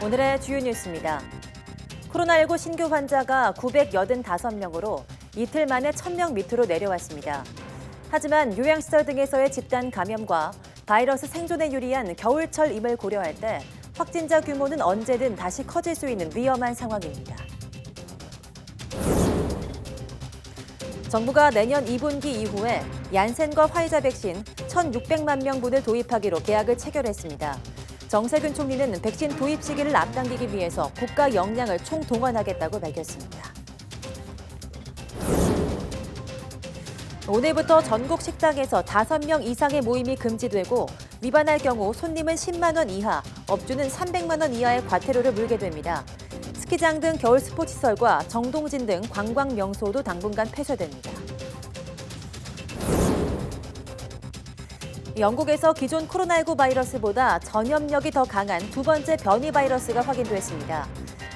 오늘의 주요 뉴스입니다. 코로나19 신규 환자가 985명으로 이틀 만에 1000명 밑으로 내려왔습니다. 하지만 요양시설 등에서의 집단 감염과 바이러스 생존에 유리한 겨울철 임을 고려할 때 확진자 규모는 언제든 다시 커질 수 있는 위험한 상황입니다. 정부가 내년 2분기 이후에 얀센과 화이자 백신 1,600만 명분을 도입하기로 계약을 체결했습니다. 정세균 총리는 백신 도입 시기를 앞당기기 위해서 국가 역량을 총동원하겠다고 밝혔습니다. 오늘부터 전국 식당에서 5명 이상의 모임이 금지되고 위반할 경우 손님은 10만 원 이하, 업주는 300만 원 이하의 과태료를 물게 됩니다. 스키장 등 겨울 스포츠시설과 정동진 등 관광 명소도 당분간 폐쇄됩니다. 영국에서 기존 코로나19 바이러스보다 전염력이 더 강한 두 번째 변이 바이러스가 확인됐습니다.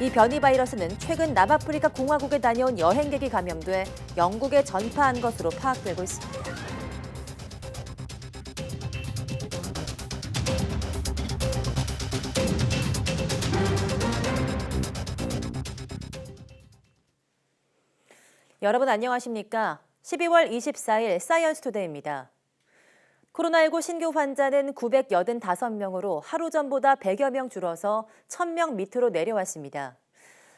이 변이 바이러스는 최근 남아프리카 공화국에 다녀온 여행객이 감염돼 영국에 전파한 것으로 파악되고 있습니다. 여러분 안녕하십니까? 12월 24일 사이언스 투데이입니다. 코로나19 신규 환자는 985명으로 하루 전보다 100여 명 줄어서 1000명 밑으로 내려왔습니다.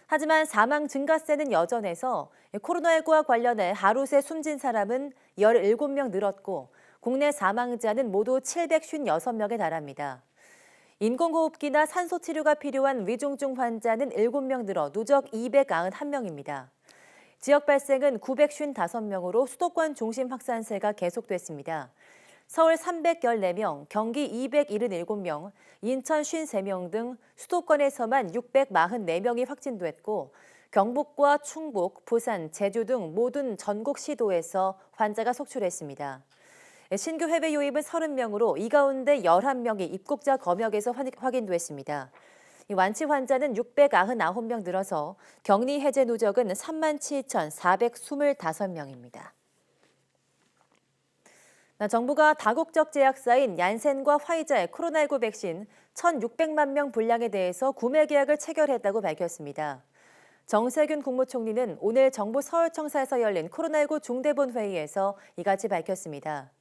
하지만 사망 증가세는 여전해서 코로나19와 관련해 하루 새 숨진 사람은 17명 늘었고 국내 사망자는 모두 756명에 달합니다. 인공호흡기나 산소 치료가 필요한 위중증 환자는 7명 늘어 누적 291명입니다. 지역 발생은 955명으로 수도권 중심 확산세가 계속됐습니다. 서울 314명, 경기 277명, 인천 53명 등 수도권에서만 644명이 확진됐고 경북과 충북, 부산, 제주 등 모든 전국 시도에서 환자가 속출했습니다. 신규 해외 유입은 30명으로 이 가운데 11명이 입국자 검역에서 확인됐습니다. 완치 환자는 699명 늘어서 격리 해제 누적은 3만 7,425명입니다. 정부가 다국적 제약사인 얀센과 화이자의 코로나19 백신 1,600만 명 분량에 대해서 구매 계약을 체결했다고 밝혔습니다. 정세균 국무총리는 오늘 정부 서울청사에서 열린 코로나19 중대본 회의에서 이같이 밝혔습니다.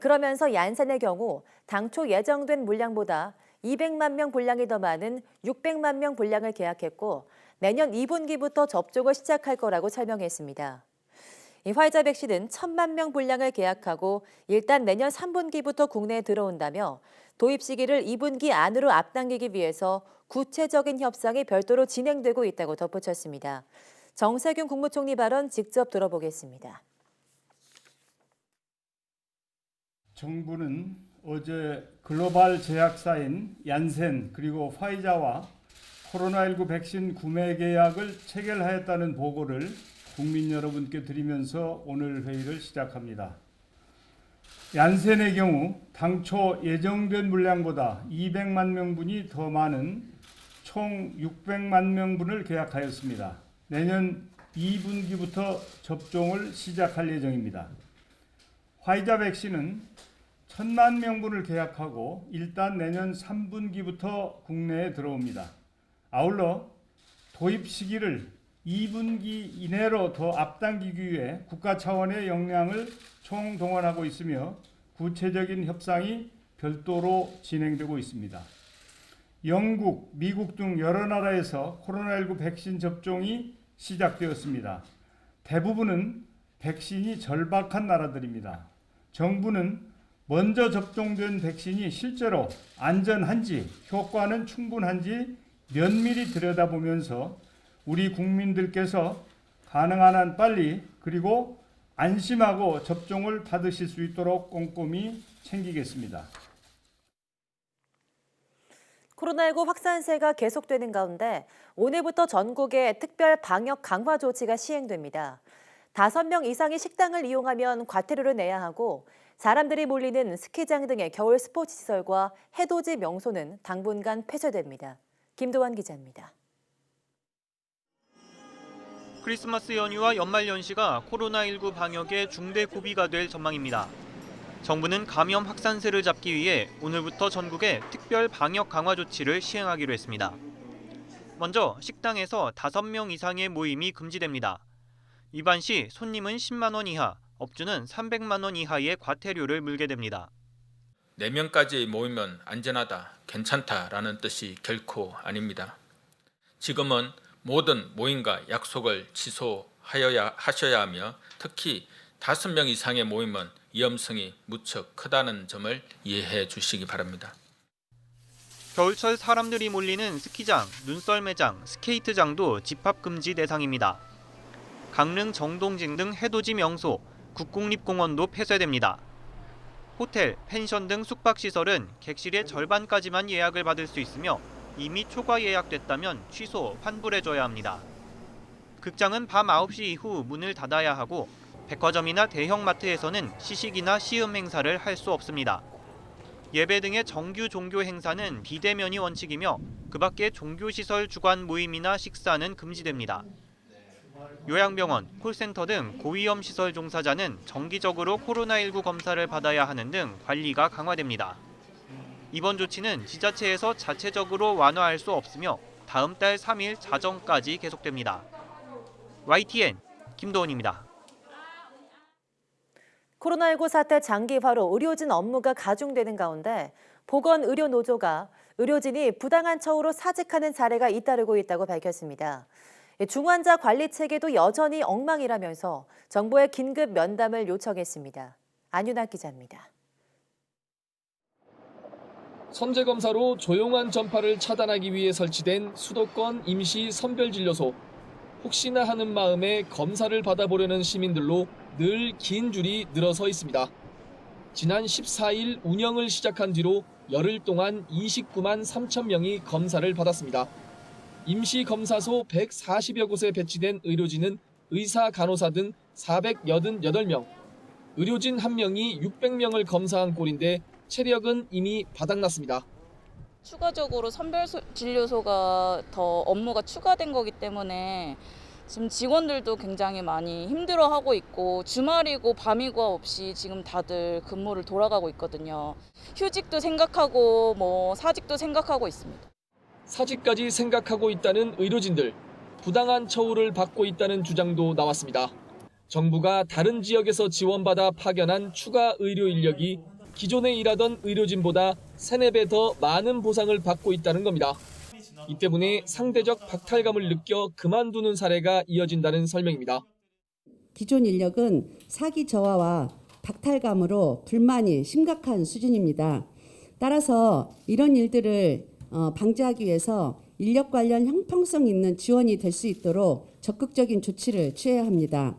그러면서 얀센의 경우 당초 예정된 물량보다 200만 명 분량이 더 많은 600만 명 분량을 계약했고 내년 2분기부터 접종을 시작할 거라고 설명했습니다. 이 화이자 백신은 1천만 명 분량을 계약하고 일단 내년 3분기부터 국내에 들어온다며 도입 시기를 2분기 안으로 앞당기기 위해서 구체적인 협상이 별도로 진행되고 있다고 덧붙였습니다. 정세균 국무총리 발언 직접 들어보겠습니다. 정부는 어제 글로벌 제약사인 얀센 그리고 화이자와 코로나19 백신 구매 계약을 체결하였다는 보고를 국민 여러분께 드리면서 오늘 회의를 시작합니다. 얀센의 경우 당초 예정된 물량보다 200만 명분이 더 많은 총 600만 명분을 계약하였습니다. 내년 2분기부터 접종을 시작할 예정입니다. 화이자 백신은 1000만 명분을 계약하고 일단 내년 3분기부터 국내에 들어옵니다. 아울러 도입 시기를 2분기 이내로 더 앞당기기 위해 국가 차원의 역량을 총동원하고 있으며 구체적인 협상이 별도로 진행되고 있습니다. 영국, 미국 등 여러 나라에서 코로나19 백신 접종이 시작되었습니다. 대부분은 백신이 절박한 나라들입니다. 정부는 먼저 접종된 백신이 실제로 안전한지 효과는 충분한지 면밀히 들여다보면서 우리 국민들께서 가능한 한 빨리 그리고 안심하고 접종을 받으실 수 있도록 꼼꼼히 챙기겠습니다. 코로나19 확산세가 계속되는 가운데 오늘부터 전국에 특별 방역 강화 조치가 시행됩니다. 5명 이상이 식당을 이용하면 과태료를 내야 하고 사람들이 몰리는 스키장 등의 겨울 스포츠 시설과 해돋이 명소는 당분간 폐쇄됩니다. 김도환 기자입니다. 크리스마스 연휴와 연말 연시가 코로나19 방역의 중대 고비가 될 전망입니다. 정부는 감염 확산세를 잡기 위해 오늘부터 전국에 특별 방역 강화 조치를 시행하기로 했습니다. 먼저 식당에서 5명 이상의 모임이 금지됩니다. 위반 시 손님은 10만 원 이하, 업주는 300만 원 이하의 과태료를 물게 됩니다. 4명까지 모이면 안전하다, 괜찮다라는 뜻이 결코 아닙니다. 지금은 모든 모임과 약속을 취소하여야 하셔야 하며 특히 5명 이상의 모임은 위험성이 무척 크다는 점을 이해해 주시기 바랍니다. 겨울철 사람들이 몰리는 스키장, 눈썰매장, 스케이트장도 집합 금지 대상입니다. 강릉 정동진 등 해돋이 명소, 국공립공원도 폐쇄됩니다. 호텔, 펜션 등 숙박시설은 객실의 절반까지만 예약을 받을 수 있으며 이미 초과 예약됐다면 취소, 환불해줘야 합니다. 극장은 밤 9시 이후 문을 닫아야 하고 백화점이나 대형마트에서는 시식이나 시음 행사를 할 수 없습니다. 예배 등의 정규 종교 행사는 비대면이 원칙이며 그 밖에 종교시설 주관 모임이나 식사는 금지됩니다. 요양병원, 콜센터 등 고위험 시설 종사자는 정기적으로 코로나19 검사를 받아야 하는 등 관리가 강화됩니다. 이번 조치는 지자체에서 자체적으로 완화할 수 없으며 다음 달 3일 자정까지 계속됩니다. YTN 김도원입니다. 코로나19 사태 장기화로 의료진 업무가 가중되는 가운데 보건의료노조가 의료진이 부당한 처우로 사직하는 사례가 잇따르고 있다고 밝혔습니다. 중환자 관리 체계도 여전히 엉망이라면서 정부의 긴급 면담을 요청했습니다. 안윤아 기자입니다. 선제 검사로 조용한 전파를 차단하기 위해 설치된 수도권 임시 선별진료소. 혹시나 하는 마음에 검사를 받아보려는 시민들로 늘 긴 줄이 늘어서 있습니다. 지난 14일 운영을 시작한 뒤로 열흘 동안 29만 3천 명이 검사를 받았습니다. 임시 검사소 140여 곳에 배치된 의료진은 의사, 간호사 등 488명, 의료진 1명이 600명을 검사한 꼴인데 체력은 이미 바닥났습니다. 추가적으로 선별 소- 진료소가 더 업무가 추가된 거기 때문에 지금 직원들도 굉장히 많이 힘들어하고 있고 주말이고 밤이고 없이 지금 다들 근무를 돌아가고 있거든요. 휴직도 생각하고 뭐 사직도 생각하고 있습니다. 사직까지 생각하고 있다는 의료진들, 부당한 처우를 받고 있다는 주장도 나왔습니다. 정부가 다른 지역에서 지원받아 파견한 추가 의료 인력이 기존에 일하던 의료진보다 3, 4배 더 많은 보상을 받고 있다는 겁니다. 이 때문에 상대적 박탈감을 느껴 그만두는 사례가 이어진다는 설명입니다. 기존 인력은 사기 저하와 박탈감으로 불만이 심각한 수준입니다. 따라서 이런 일들을 어, 방지하기 위해서 인력 관련 형평성 있는 지원이 될 수 있도록 적극적인 조치를 취해야 합니다.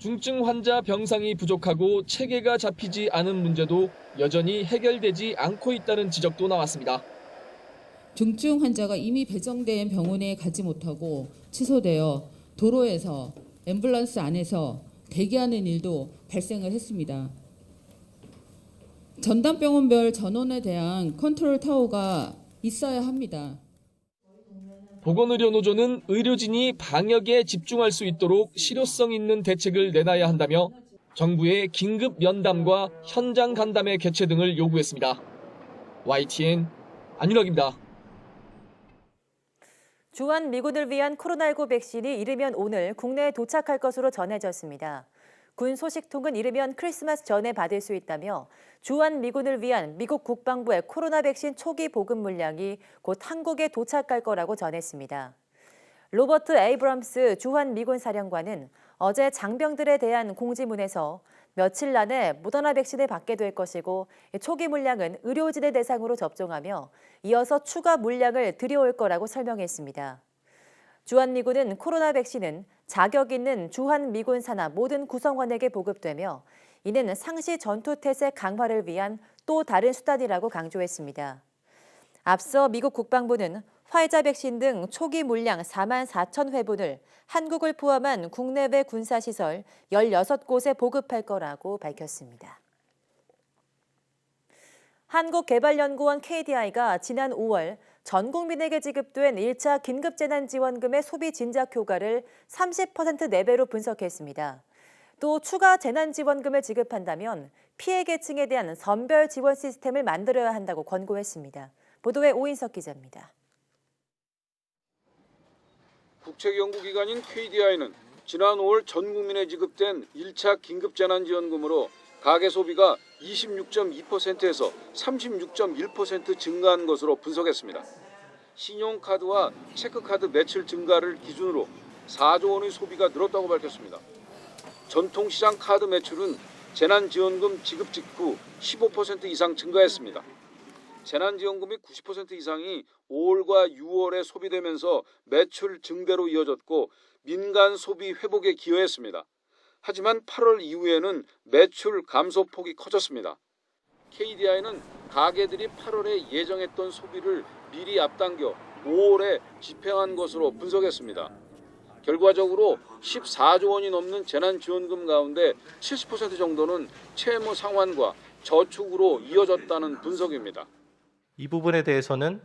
중증 환자 병상이 부족하고 체계가 잡히지 않은 문제도 여전히 해결되지 않고 있다는 지적도 나왔습니다. 중증 환자가 이미 배정된 병원에 가지 못하고 취소되어 도로에서 앰뷸런스 안에서 대기하는 일도 발생을 했습니다. 전담병원별 전원에 대한 컨트롤 타워가 있어야 합니다. 보건의료노조는 의료진이 방역에 집중할 수 있도록 실효성 있는 대책을 내놔야 한다며 정부의 긴급 면담과 현장 간담회 개최 등을 요구했습니다. YTN 안윤혁입니다. 주한 미군을 위한 코로나19 백신이 이르면 오늘 국내에 도착할 것으로 전해졌습니다. 군 소식통은 이르면 크리스마스 전에 받을 수 있다며 주한 미군을 위한 미국 국방부의 코로나 백신 초기 보급 물량이 곧 한국에 도착할 거라고 전했습니다. 로버트 에이브럼스 주한 미군 사령관은 어제 장병들에 대한 공지문에서 며칠 안에 모더나 백신을 받게 될 것이고 초기 물량은 의료진을 대상으로 접종하며 이어서 추가 물량을 들여올 거라고 설명했습니다. 주한미군은 코로나 백신은 자격 있는 주한미군 산하 모든 구성원에게 보급되며 이는 상시 전투 태세 강화를 위한 또 다른 수단이라고 강조했습니다. 앞서 미국 국방부는 화이자 백신 등 초기 물량 4만 4천 회분을 한국을 포함한 국내외 군사시설 16곳에 보급할 거라고 밝혔습니다. 한국개발연구원 KDI가 지난 5월 전 국민에게 지급된 1차 긴급재난지원금의 소비 진작 효과를 30% 내배로 분석했습니다. 또 추가 재난지원금을 지급한다면 피해 계층에 대한 선별 지원 시스템을 만들어야 한다고 권고했습니다. 보도에 오인석 기자입니다. 국책연구기관인 KDI는 지난 5월 전 국민에 지급된 1차 긴급재난지원금으로 가계 소비가 26.2%에서 36.1% 증가한 것으로 분석했습니다. 신용카드와 체크카드 매출 증가를 기준으로 4조 원의 소비가 늘었다고 밝혔습니다. 전통시장 카드 매출은 재난지원금 지급 직후 15% 이상 증가했습니다. 재난지원금의 90% 이상이 5월과 6월에 소비되면서 매출 증대로 이어졌고 민간 소비 회복에 기여했습니다. 하지만 8월 이후에는 매출 감소폭이 커졌습니다. KDI는 가게들이 8월에 예정했던 소비를 미리 앞당겨 5월에 집행한 것으로 분석했습니다. 결과적으로 14조 원이 넘는 재난지원금 가운데 70% 정도는 채무 상환과 저축으로 이어졌다는 분석입니다. 이 부분에 대해서는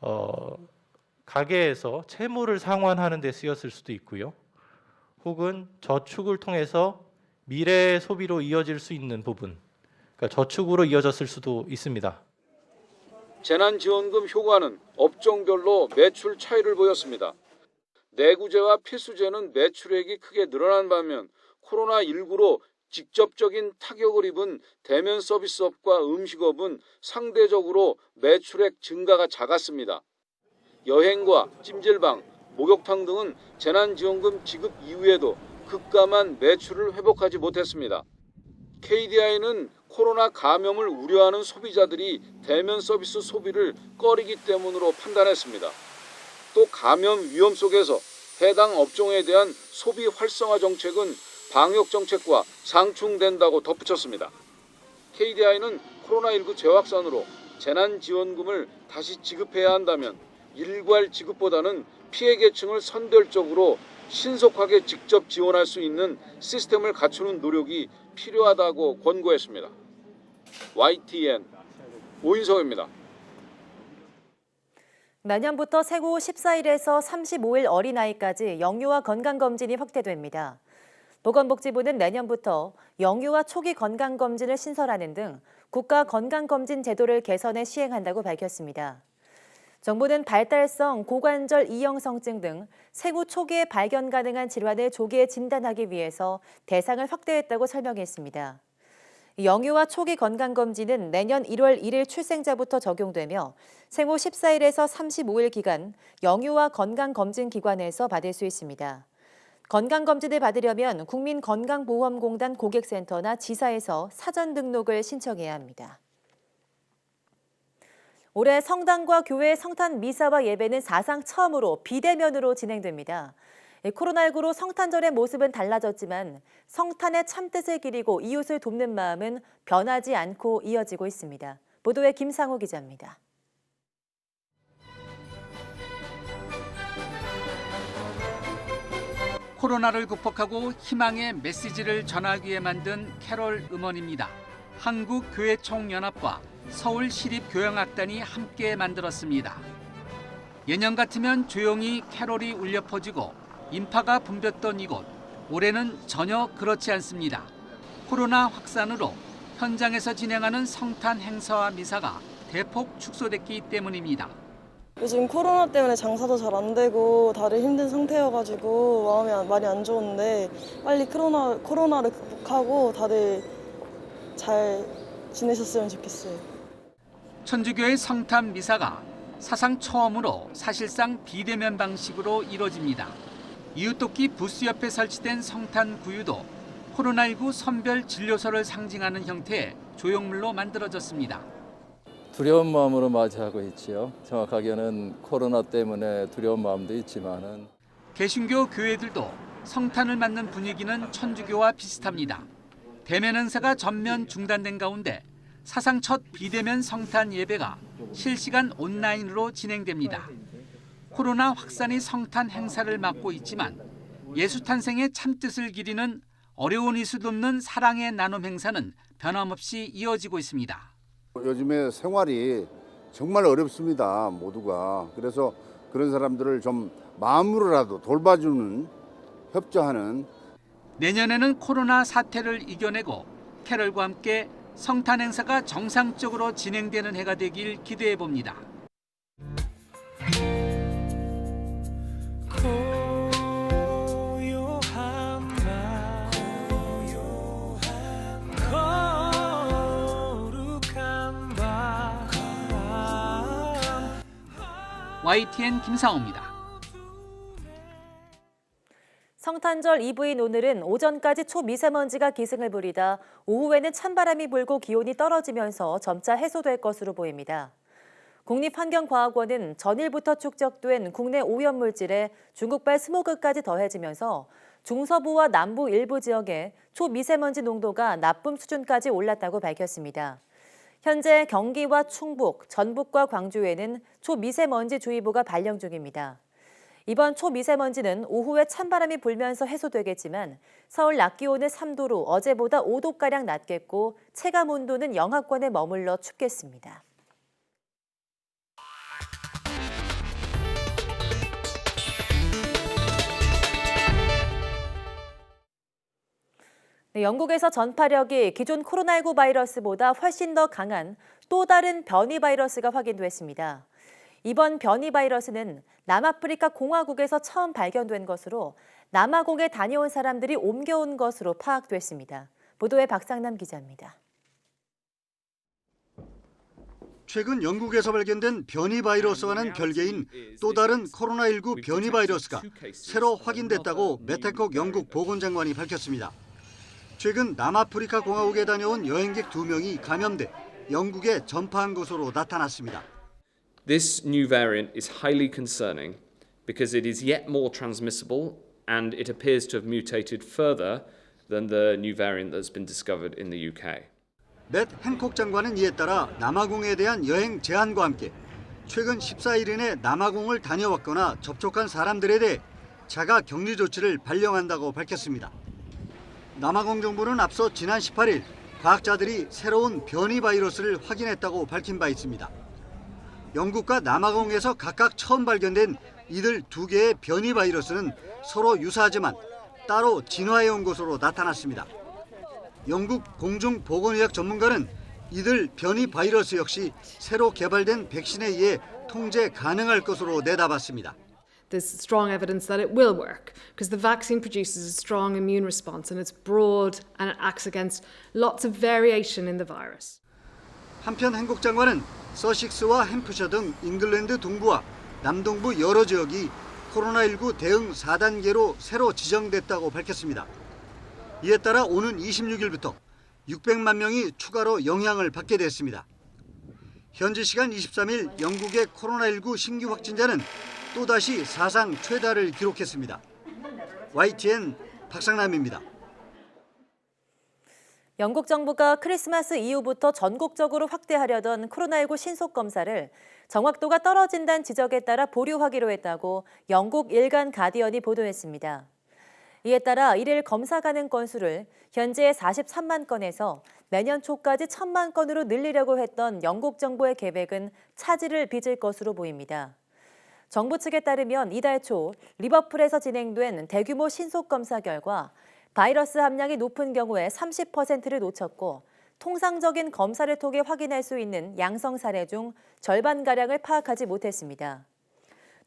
어, 가게에서 채무를 상환하는 데 쓰였을 수도 있고요. 혹은 저축을 통해서 미래 소비로 이어질 수 있는 부분, 그러니까 저축으로 이어졌을 수도 있습니다. 재난지원금 효과는 업종별로 매출 차이를 보였습니다. 내구재와 필수재는 매출액이 크게 늘어난 반면 코로나19로 직접적인 타격을 입은 대면 서비스업과 음식업은 상대적으로 매출액 증가가 작았습니다. 여행과 찜질방, 목욕탕 등은 재난지원금 지급 이후에도 급감한 매출을 회복하지 못했습니다. KDI는 코로나 감염을 우려하는 소비자들이 대면 서비스 소비를 꺼리기 때문으로 판단했습니다. 또 감염 위험 속에서 해당 업종에 대한 소비 활성화 정책은 방역 정책과 상충된다고 덧붙였습니다. KDI는 코로나19 재확산으로 재난지원금을 다시 지급해야 한다면 일괄 지급보다는 피해 계층을 선별적으로 신속하게 직접 지원할 수 있는 시스템을 갖추는 노력이 필요하다고 권고했습니다. YTN 오인성입니다. 내년부터 생후 14일에서 35일 어린아이까지 영유아 건강검진이 확대됩니다. 보건복지부는 내년부터 영유아 초기 건강검진을 신설하는 등 국가 건강검진 제도를 개선해 시행한다고 밝혔습니다. 정부는 발달성 고관절 이형성증 등 생후 초기에 발견 가능한 질환을 조기에 진단하기 위해서 대상을 확대했다고 설명했습니다. 영유아 초기 건강검진은 내년 1월 1일 출생자부터 적용되며 생후 14일에서 35일 기간 영유아 건강검진기관에서 받을 수 있습니다. 건강검진을 받으려면 국민건강보험공단 고객센터나 지사에서 사전 등록을 신청해야 합니다. 올해 성당과 교회 성탄 미사와 예배는 사상 처음으로 비대면으로 진행됩니다. 코로나19로 성탄절의 모습은 달라졌지만 성탄의 참뜻을 기리고 이웃을 돕는 마음은 변하지 않고 이어지고 있습니다. 보도에 김상호 기자입니다. 코로나를 극복하고 희망의 메시지를 전하기 위해 만든 캐롤 음원입니다. 한국교회총연합과 서울시립교향악단이 함께 만들었습니다. 예년 같으면 조용히 캐롤이 울려 퍼지고 인파가 붐볐던 이곳 올해는 전혀 그렇지 않습니다. 코로나 확산으로 현장에서 진행하는 성탄 행사와 미사가 대폭 축소됐기 때문입니다. 요즘 코로나 때문에 장사도 잘 안 되고 다들 힘든 상태여가지고 마음이 안- 많이 안 좋은데 빨리 코로나, 코로나를 극복하고 다들 잘 지내셨으면 좋겠어요. 천주교의 성탄 미사가 사상 처음으로 사실상 비대면 방식으로 이뤄집니다. 이웃돕기 부스 옆에 설치된 성탄 구유도 코로나19 선별 진료소를 상징하는 형태의 조형물로 만들어졌습니다. 두려운 마음으로 맞이하고 있지요. 정확하게는 코로나 때문에 두려운 마음도 있지만은 개신교 교회들도 성탄을 맞는 분위기는 천주교와 비슷합니다. 대면 행사가 전면 중단된 가운데 사상 첫 비대면 성탄 예배가 실시간 온라인으로 진행됩니다. 코로나 확산이 성탄 행사를 막고 있지만 예수 탄생의 참뜻을 기리는 어려운 이수 돕는 사랑의 나눔 행사는 변함없이 이어지고 있습니다. 요즘에 생활이 정말 어렵습니다. 모두가. 그래서 그런 사람들을 좀 마음으로라도 돌봐주는 협조하는 내년에는 코로나 사태를 이겨내고 캐럴과 함께 성탄 행사가 정상적으로 진행되는 해가 되길 기대해 봅니다. YTN 김상호입니다. 성탄절 이브인 오늘은 오전까지 초미세먼지가 기승을 부리다 오후에는 찬바람이 불고 기온이 떨어지면서 점차 해소될 것으로 보입니다. 국립환경과학원은 전일부터 축적된 국내 오염물질에 중국발 스모그까지 더해지면서 중서부와 남부 일부 지역에 초미세먼지 농도가 나쁨 수준까지 올랐다고 밝혔습니다. 현재 경기와 충북, 전북과 광주에는 초미세먼지 주의보가 발령 중입니다. 이번 초미세먼지는 오후에 찬바람이 불면서 해소되겠지만 서울 낮 기온은 3도로 어제보다 5도가량 낮겠고 체감 온도는 영하권에 머물러 춥겠습니다. 네, 영국에서 전파력이 기존 코로나19 바이러스보다 훨씬 더 강한 또 다른 변이 바이러스가 확인됐습니다. 이번 변이 바이러스는 남아프리카 공화국에서 처음 발견된 것으로 남아공에 다녀온 사람들이 옮겨온 것으로 파악됐습니다. 보도에 박상남 기자입니다. 최근 영국에서 발견된 변이 바이러스와는 별개인 또 다른 코로나19 변이 바이러스가 새로 확인됐다고 메테콕 영국 보건장관이 밝혔습니다. 최근 남아프리카 공화국에 다녀온 여행객 두 명이 감염돼 영국에 전파한 것으로 나타났습니다. This new variant is highly concerning because it is yet more transmissible and it appears to have mutated further than the new variant that's been discovered in the UK. 맷 행콕 장관은 이에 따라 남아공에 대한 여행 제한과 함께 최근 14일 이내 남아공을 다녀왔거나 접촉한 사람들에 대해 자가 격리 조치를 발령한다고 밝혔습니다. 남아공 정부는 앞서 지난 18일 과학자들이 새로운 변이 바이러스를 확인했다고 밝힌 바 있습니다. 영국과 남아공에서 각각 처음 발견된 이들 두 개의 변이 바이러스는 서로 유사하지만 따로 진화해 온 것으로 나타났습니다. 영국 공중보건의학 전문가는 이들 변이 바이러스 역시 새로 개발된 백신에 의해 통제 가능할 것으로 내다봤습니다. There's strong evidence that it will work because the vaccine produces a strong immune response and it's broad and it acts against lots of variation in the virus. 한편 행국 장관은 서식스와 햄프셔 등 잉글랜드 동부와 남동부 여러 지역이 코로나19 대응 4단계로 새로 지정됐다고 밝혔습니다. 이에 따라 오는 26일부터 600만 명이 추가로 영향을 받게 됐습니다. 현지 시간 23일 영국의 코로나19 신규 확진자는 또다시 사상 최다를 기록했습니다. YTN 박상남입니다. 영국 정부가 크리스마스 이후부터 전국적으로 확대하려던 코로나19 신속 검사를 정확도가 떨어진다는 지적에 따라 보류하기로 했다고 영국 일간 가디언이 보도했습니다. 이에 따라 일일 검사 가능 건수를 현재의 43만 건에서 내년 초까지 1천만 건으로 늘리려고 했던 영국 정부의 계획은 차질을 빚을 것으로 보입니다. 정부 측에 따르면 이달 초 리버풀에서 진행된 대규모 신속 검사 결과 바이러스 함량이 높은 경우에 30%를 놓쳤고 통상적인 검사를 통해 확인할 수 있는 양성 사례 중 절반가량을 파악하지 못했습니다.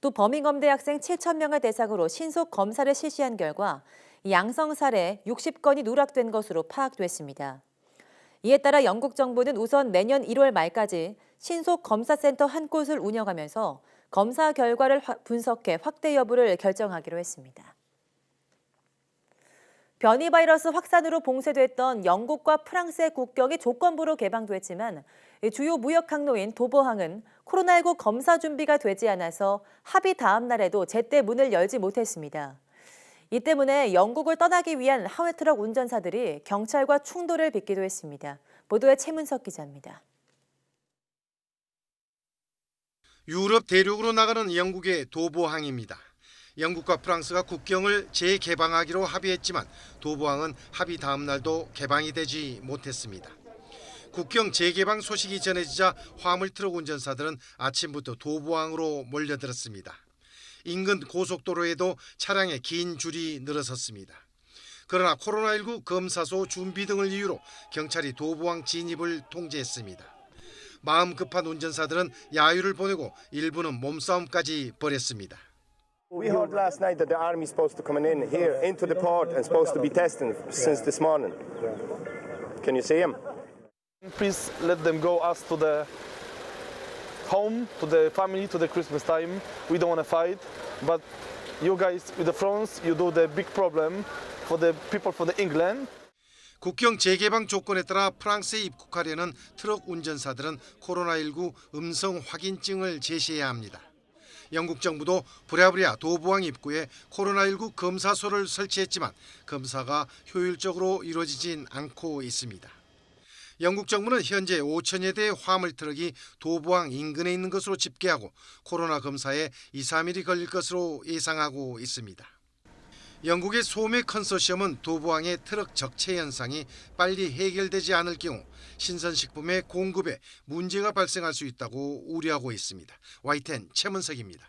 또 버밍엄 대 학생 7천 명을 대상으로 신속 검사를 실시한 결과 양성 사례 60건이 누락된 것으로 파악됐습니다. 이에 따라 영국 정부는 우선 내년 1월 말까지 신속 검사센터 한 곳을 운영하면서 검사 결과를 분석해 확대 여부를 결정하기로 했습니다. 변이 바이러스 확산으로 봉쇄됐던 영국과 프랑스의 국경이 조건부로 개방됐지만 주요 무역 항로인 도보항은 코로나19 검사 준비가 되지 않아서 합의 다음 날에도 제때 문을 열지 못했습니다. 이 때문에 영국을 떠나기 위한 하회트럭 운전사들이 경찰과 충돌을 빚기도 했습니다. 보도에 최문석 기자입니다. 유럽 대륙으로 나가는 영국의 도보항입니다. 영국과 프랑스가 국경을 재개방하기로 합의했지만 도보항은 합의 다음 날도 개방이 되지 못했습니다. 국경 재개방 소식이 전해지자 화물 트럭 운전사들은 아침부터 도보항으로 몰려들었습니다. 인근 고속도로에도 차량의 긴 줄이 늘어섰습니다. 그러나 코로나19 검사소 준비 등을 이유로 경찰이 도보항 진입을 통제했습니다. 마음 급한 운전사들은 야유를 보내고 일부는 몸싸움까지 벌였습니다. We heard last night that the army is supposed to come in here into the port and supposed to be testing since this morning. Can you see him? Please let them go us to the home to the family to the Christmas time. We don't want to fight, but you guys with the France, you do the big problem for the people for the England. 국경 재개방 조건에 따라 프랑스에 입국하려는 트럭 운전사들은 코로나19 음성 확인증을 제시해야 합니다. 영국 정부도 부랴부랴 도보항 입구에 코로나19 검사소를 설치했지만 검사가 효율적으로 이루어지진 않고 있습니다. 영국 정부는 현재 5천여 대의 화물 트럭이 도보항 인근에 있는 것으로 집계하고 코로나 검사에 2, 3일이 걸릴 것으로 예상하고 있습니다. 영국의 소매 컨소시엄은 도보항의 트럭 적체 현상이 빨리 해결되지 않을 경우 신선식품의 공급에 문제가 발생할 수 있다고 우려하고 있습니다. YTN 최문석입니다.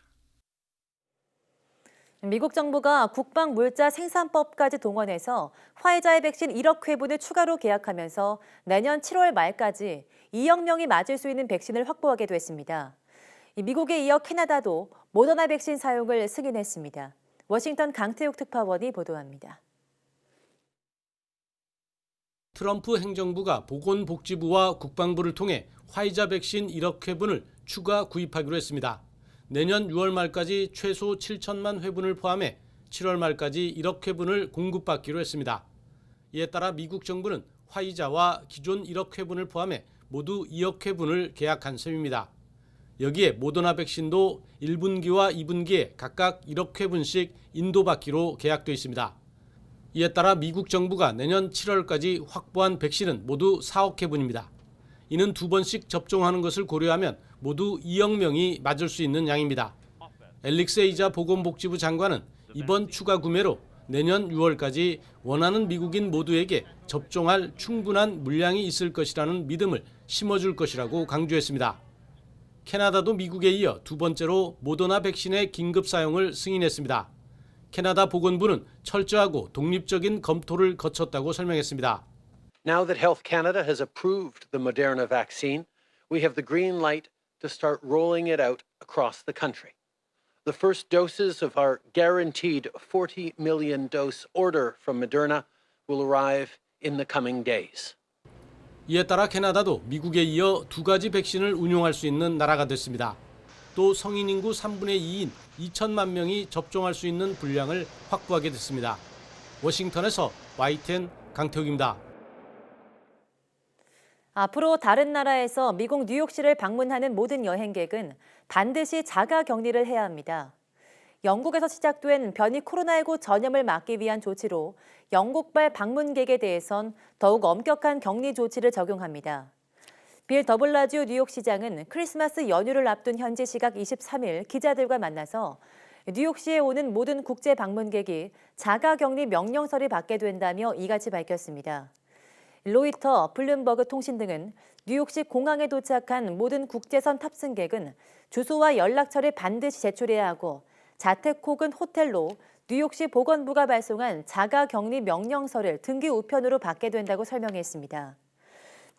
미국 정부가 국방 물자 생산법까지 동원해서 화이자의 백신 1억 회분을 추가로 계약하면서 내년 7월 말까지 2억 명이 맞을 수 있는 백신을 확보하기도 했습니다. 이 미국에 이어 캐나다도 모더나 백신 사용을 승인했습니다. 워싱턴 강태욱 특파원이 보도합니다. 트럼프 행정부가 보건복지부와 국방부를 통해 화이자 백신 1억 회분을 추가 구입하기로 했습니다. 내년 6월 말까지 최소 7천만 회분을 포함해 7월 말까지 1억 회분을 공급받기로 했습니다. 이에 따라 미국 정부는 화이자와 기존 1억 회분을 포함해 모두 2억 회분을 계약한 셈입니다. 여기에 모더나 백신도 1분기와 2분기에 각각 1억 회분씩 인도받기로 계약돼 있습니다. 이에 따라 미국 정부가 내년 7월까지 확보한 백신은 모두 4억 회분입니다. 이는 두 번씩 접종하는 것을 고려하면 모두 2억 명이 맞을 수 있는 양입니다. 엘릭스 에이자 보건복지부 장관은 이번 추가 구매로 내년 6월까지 원하는 미국인 모두에게 접종할 충분한 물량이 있을 것이라는 믿음을 심어줄 것이라고 강조했습니다. 캐나다도 미국에 이어 두 번째로 모더나 백신의 긴급 사용을 승인했습니다. 캐나다 보건부는 철저하고 독립적인 검토를 거쳤다고 설명했습니다. Now that Health Canada has approved the Moderna vaccine, we have the green light to start rolling it out across the country. The first doses of our guaranteed 40 million dose order from Moderna will arrive in the coming days. 이에 따라 캐나다도 미국에 이어 두 가지 백신을 운용할 수 있는 나라가 됐습니다. 또 성인 인구 3분의 2인 2천만 명이 접종할 수 있는 분량을 확보하게 됐습니다. 워싱턴에서 YTN 강태욱입니다. 앞으로 다른 나라에서 미국 뉴욕시를 방문하는 모든 여행객은 반드시 자가 격리를 해야 합니다. 영국에서 시작된 변이 코로나19 전염을 막기 위한 조치로 영국발 방문객에 대해선 더욱 엄격한 격리 조치를 적용합니다. 빌 더블라주 뉴욕시장은 크리스마스 연휴를 앞둔 현지 시각 23일 기자들과 만나서 뉴욕시에 오는 모든 국제 방문객이 자가 격리 명령서를 받게 된다며 이같이 밝혔습니다. 로이터, 블룸버그 통신 등은 뉴욕시 공항에 도착한 모든 국제선 탑승객은 주소와 연락처를 반드시 제출해야 하고 자택 혹은 호텔로 뉴욕시 보건부가 발송한 자가 격리 명령서를 등기 우편으로 받게 된다고 설명했습니다.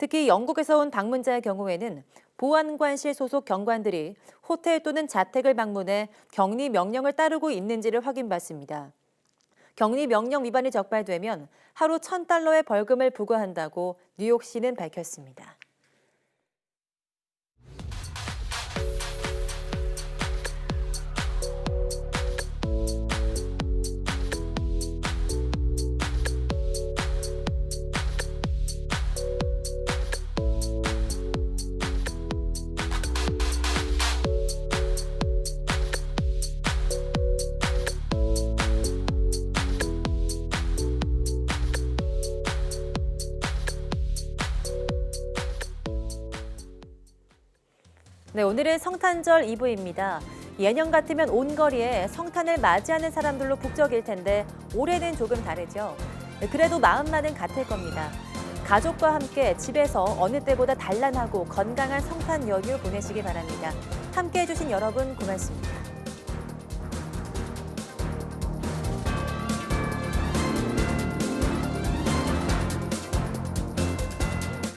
특히 영국에서 온 방문자의 경우에는 보안관실 소속 경관들이 호텔 또는 자택을 방문해 격리 명령을 따르고 있는지를 확인받습니다. 격리 명령 위반이 적발되면 하루 1,000달러의 벌금을 부과한다고 뉴욕시는 밝혔습니다. 오늘은 성탄절 2부입니다. 예년 같으면 온 거리에 성탄을 맞이하는 사람들로 북적일 텐데 올해는 조금 다르죠. 네, 그래도 마음만은 같을 겁니다. 가족과 함께 집에서 어느 때보다 단란하고 건강한 성탄 연휴 보내시기 바랍니다. 함께 해 주신 여러분 고맙습니다.